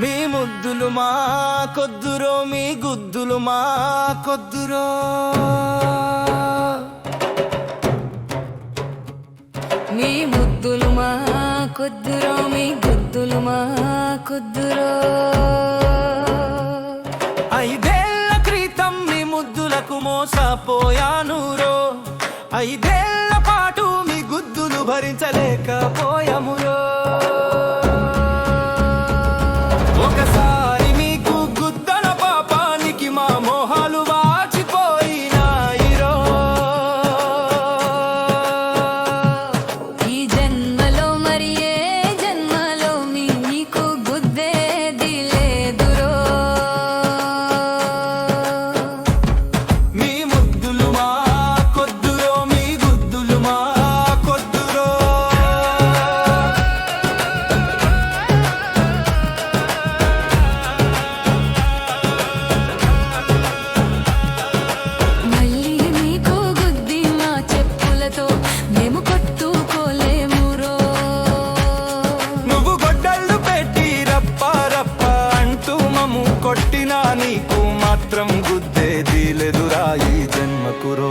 మీ ముద్దులు మా కొద్దురో మీ గుద్దులు మా కొద్దురో. మీ ముద్దులు మా కొద్దురో మీ గుద్దులు మా కొద్దురో. ఐదేళ్ళ క్రితం మీ ముద్దులకు మోసపోయాను రో. ఐదేళ్ళ పాటు మీ గుద్దులు భరించలేకపోయామురో కొట్టినా నీకు మాత్రం గుద్దే దీలెదురా ఈ జన్మకు రో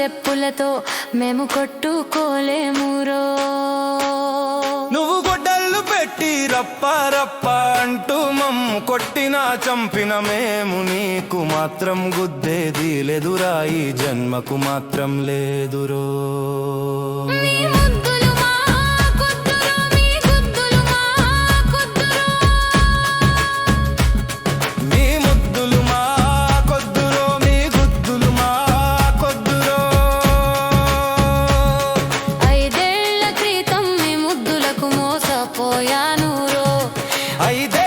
చెప్పులతో మేము కొట్టుకోలేమురో. నువ్వు గొడ్డళ్ళు పెట్టి రప్ప రప్ప అంటూ మమ్ము కొట్టిన చంపిన మేము నీకు మాత్రం గుద్దేది లేదురా ఈ జన్మకు మాత్రం లేదురో. పోయాను రో ఐదు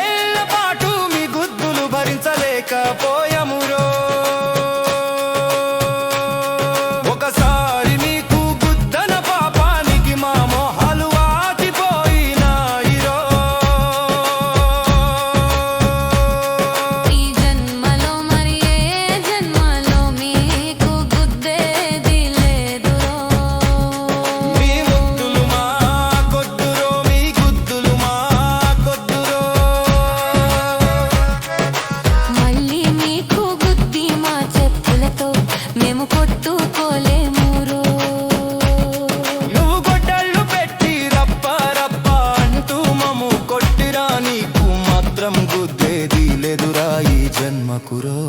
ఈ జన్మకురో.